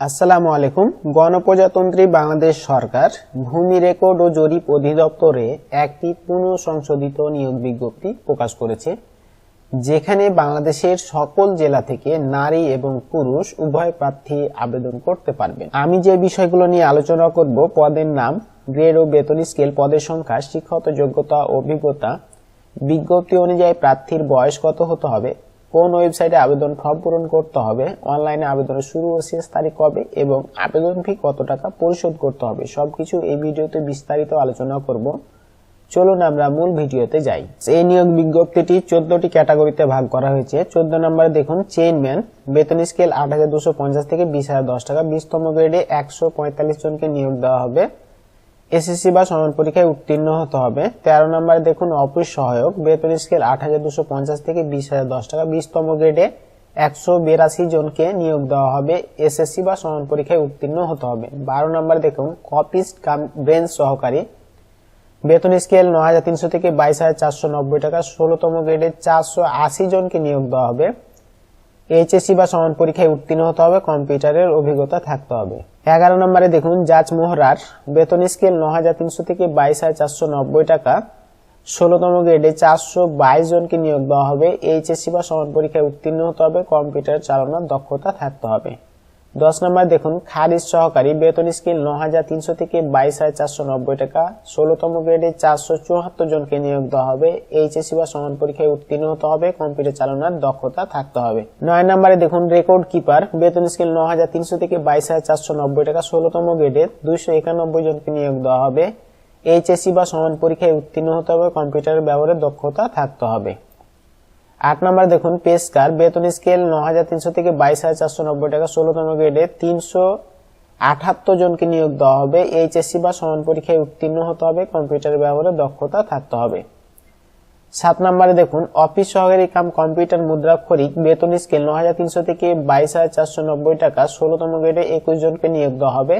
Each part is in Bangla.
আসসালামু আলাইকুম। গণপ্রজাতন্ত্রী বাংলাদেশ সরকার ভূমি রেকর্ড ও জরিপ অধিদপ্তরে একটি পুনঃ সংশোধিত নিয়োগ বিজ্ঞপ্তি প্রকাশ করেছে, যেখানে বাংলাদেশের সকল জেলা থেকে নারী এবং পুরুষ উভয় প্রার্থী আবেদন করতে পারবেন। আমি যে বিষয়গুলো নিয়ে আলোচনা করব, পদের নাম, গ্রেড ও বেতন স্কেল, পদের সংখ্যা শিক্ষত যোগ্যতা, অভিজ্ঞতা, বিজ্ঞপ্তি অনুযায়ী প্রার্থীর বয়স কত হতে হবে কোন ওয়েবসাইটে আবেদন ফর্ম পূরণ করতে হবে, অনলাইনে আবেদনের শুরু ও শেষ তারিখ কবে এবং আবেদন ফি কত টাকা পরিশোধ করতে হবে, সবকিছু এই ভিডিওতে বিস্তারিত আলোচনা করব। চলুন আমরা মূল ভিডিওতে যাই। এই নিয়োগ বিজ্ঞপ্তিটি চোদ্দটি ক্যাটাগরিতে ভাগ করা হয়েছে। চোদ্দ নম্বরে দেখুন চেইনম্যান বেতন স্কেল আট হাজার দুশো পঞ্চাশ থেকে বিশ হাজার দশ টাকা, বিশতম গ্রেডে একশো পঁয়তাল্লিশ জনকে নিয়োগ দেওয়া হবে। এসএসসি বা সমান পরীক্ষায় উত্তীর্ণ হতে হবে। তেরো নম্বরে দেখুন, অফিস সহায়ক। বেতন স্কেল আট হাজার দুশো পঞ্চাশ থেকে বিশ হাজার দশ টাকা। বিশতম গ্রেডে একশো বিরাশি জনকে নিয়োগ দেওয়া হবে। এসএসসি বা সমান পরীক্ষায় উত্তীর্ণ হতে হবে। বারো নম্বরে দেখুন কপিস্ট কাম ব্রেঞ্চ সহকারী। বেতন স্কেল ন হাজার তিনশো থেকে বাইশ হাজার চারশো নব্বই টাকা। ষোলোতম গ্রেডে চারশো আশি জনকে নিয়োগ দেওয়া হবে। এইচএসসি বা সমান পরীক্ষায় উত্তীর্ণ হতে হবে। কম্পিউটারের অভিজ্ঞতা থাকতে হবে। এগারো নম্বরে দেখুন, জাজ মোহরার বেতন স্কেল ন হাজার তিনশো থেকে বাইশ হাজার চারশো নব্বই টাকা। ষোলোতম গ্রেডে চারশো বাইশ জনকে নিয়োগ দেওয়া হবে। এইচএসসি বা সমান পরীক্ষায় উত্তীর্ণ হতে হবে, কম্পিউটার চালানোর দক্ষতা থাকতে হবে। দশ নম্বর দেখুন, খারিজ সহকারী বেতন স্কেল ন হাজার তিনশো থেকে বাইশ হাজার চারশো নব্বই টাকা। ষোলোতম গ্রেডে চারশো চুয়াত্তর জনকে নিয়োগ দেওয়া হবে। এইচএসসি বা সমান পরীক্ষায় উত্তীর্ণ হতে হবে। কম্পিউটার চালানোর দক্ষতা থাকতে হবে। নয় নম্বরে দেখুন, রেকর্ড কিপার, বেতন স্কেল ন হাজার তিনশো থেকে বাইশ হাজার চারশো নব্বই টাকা। ষোলোতম গ্রেডে দুইশো একানব্বই জনকে নিয়োগ দেওয়া হবে। এইচএসসি বা সমান পরীক্ষায় উত্তীর্ণ হতে হবে। কম্পিউটার ব্যবহারের দক্ষতা থাকতে হবে। আট নম্বর দেখুন পেসকার বেতন স্কেল ন হাজার তিনশো থেকে বাইশ হাজার চারশো নব্বই টাকা ষোলোতম গ্রেডে তিনশো আঠাত্তর জনকে নিয়োগ দেওয়া হবে। এইচএসসি বা সমান পরীক্ষায় উত্তীর্ণ হতে হবে, কম্পিউটার ব্যবহারে দক্ষতা থাকতে হবে। সাত নম্বরে দেখুন, অফিস সহকারী কাম কম্পিউটার মুদ্রাক্ষরিক বেতন স্কেল ন হাজার তিনশো থেকে বাইশ হাজার চারশো নব্বই টাকা ষোলোতম গ্রেডে একুশ জনকে নিয়োগ দেওয়া হবে।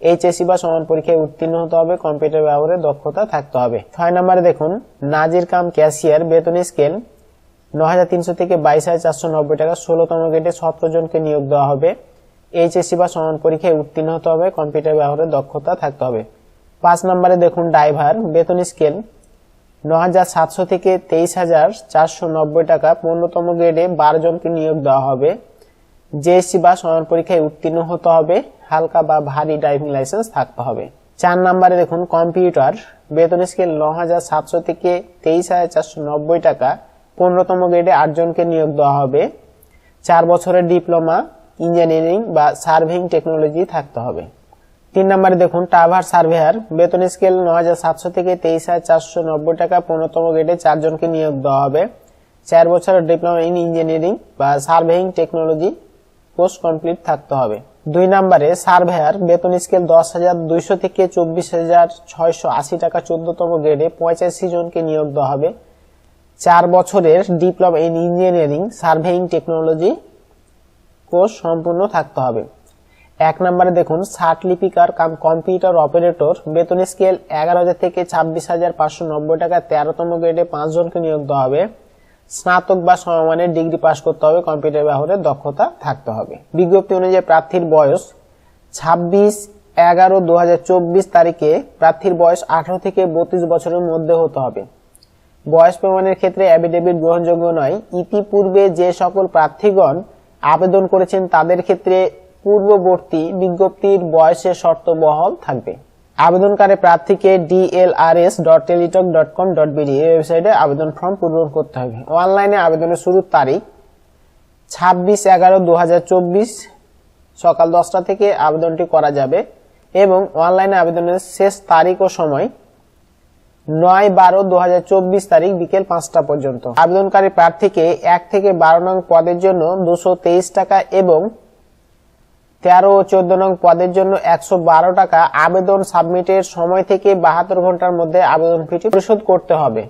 এইচএসসি বা সমান পরীক্ষায় উত্তীর্ণ হতে হবে, কম্পিউটার ব্যবহারে দক্ষতা থাকতে হবে। ছয় নম্বরে দেখুন, নাজির কাম ক্যাশিয়ার, বেতন স্কেল ন হাজার তিনশো থেকে বাইশ হাজার চারশো নব্বই টাকা ষোলোতম গ্রেডে সতেরো জনকে নিয়োগ দেওয়া হবে। এইচএসসি বা সমান পরীক্ষায় উত্তীর্ণ হতে হবে, কম্পিউটার ব্যবহারের দক্ষতা থাকতে হবে। পাঁচ নম্বরে দেখুন ড্রাইভার, বেতন স্কেল। ন হাজার সাতশো থেকে তেইশ হাজার চারশো নব্বই টাকা পনেরোতম গ্রেডে বারো জনকে নিয়োগ দেওয়া হবে। জেএসসি বা সমান পরীক্ষায় উত্তীর্ণ হতে হবে, হালকা বা ভারী ড্রাইভিং লাইসেন্স থাকতে হবে। চার নম্বরে দেখুন কম্পিউটার, বেতন স্কেল ন হাজার সাতশো থেকে তেইশ হাজার চারশো নব্বই টাকা। পনেরোতম গ্রেডে আটজনকে নিয়োগ দেওয়া হবে। চার বছরের ডিপ্লোমা ইঞ্জিনিয়ারিং বা সার্ভেইং টেকনোলজি থাকতে হবে। তিন নম্বরে দেখুন টাভার সার্ভেয়ার বেতন স্কেল ন হাজার সাতশো থেকে তেইশ হাজার চারশো নব্বই টাকা, পনেরোতম গ্রেডে চারজনকে নিয়োগ দেওয়া হবে। চার বছরের ডিপ্লোমা ইন ইঞ্জিনিয়ারিং বা সার্ভেইং টেকনোলজি কোর্স কমপ্লিট থাকতে হবে। দুই নম্বরে সার্ভেয়ার বেতন স্কেল দশ হাজার দুইশো থেকে চব্বিশ হাজার ছয়শো আশি টাকা, চোদ্দতম গ্রেডে পঁচাশি জনকে নিয়োগ দেওয়া হবে। চার বছরের diploma in engineering, surveying technology course সম্পূর্ণ থাকতে হবে। এক নম্বরে দেখুন লিপিকার কাম কম্পিউটার অপারেটর, বেতন স্কেল এগারো হাজার থেকে ছাব্বিশ হাজার পাঁচশো নব্বই টাকা, তেরোতম গ্রেডে পাঁচজনকে নিয়োগ দেওয়া হবে। স্নাতক বা সমমানের ডিগ্রি পাশ করতে হবে, কম্পিউটার ব্যবহারের দক্ষতা থাকতে হবে। বিজ্ঞপ্তি অনুযায়ী প্রার্থীর বয়স ছাব্বিশ এগারো দু তারিখে প্রার্থীর বয়স আঠারো থেকে বত্রিশ বছরের মধ্যে হতে হবে। বয়স প্রমাণের ক্ষেত্রে অ্যাফিডেভিট গ্রহণযোগ্য নয়। ইতিপূর্বে যে সকল প্রার্থীগণ আবেদন করেছেন, তাদের ক্ষেত্রে পূর্ববর্তী বিজ্ঞপ্তির বয়সের শর্ত বহাল থাকবে। আবেদনকারী প্রার্থীকে DLRS dot teletalk dot com dot BD এই ওয়েবসাইটে আবেদন ফর্ম পূরণ করতে হবে। অনলাইনে আবেদনের শুরুর তারিখ ছাব্বিশ এগারো দু সকাল দশটা থেকে আবেদনটি করা যাবে এবং অনলাইনে আবেদনের শেষ তারিখ ও সময় নয় বারো দু তারিখ বিকেল পাঁচটা পর্যন্ত। আবেদনকারী প্রার্থীকে এক থেকে বারো নং পদের জন্য দুশো টাকা এবং তেরো ও চোদ্দ নং পদের জন্য একশো বারো টাকা আবেদন সাবমিটের সময় থেকে বাহাত্তর ঘণ্টার মধ্যে আবেদন ফিটি পরিশোধ করতে হবে।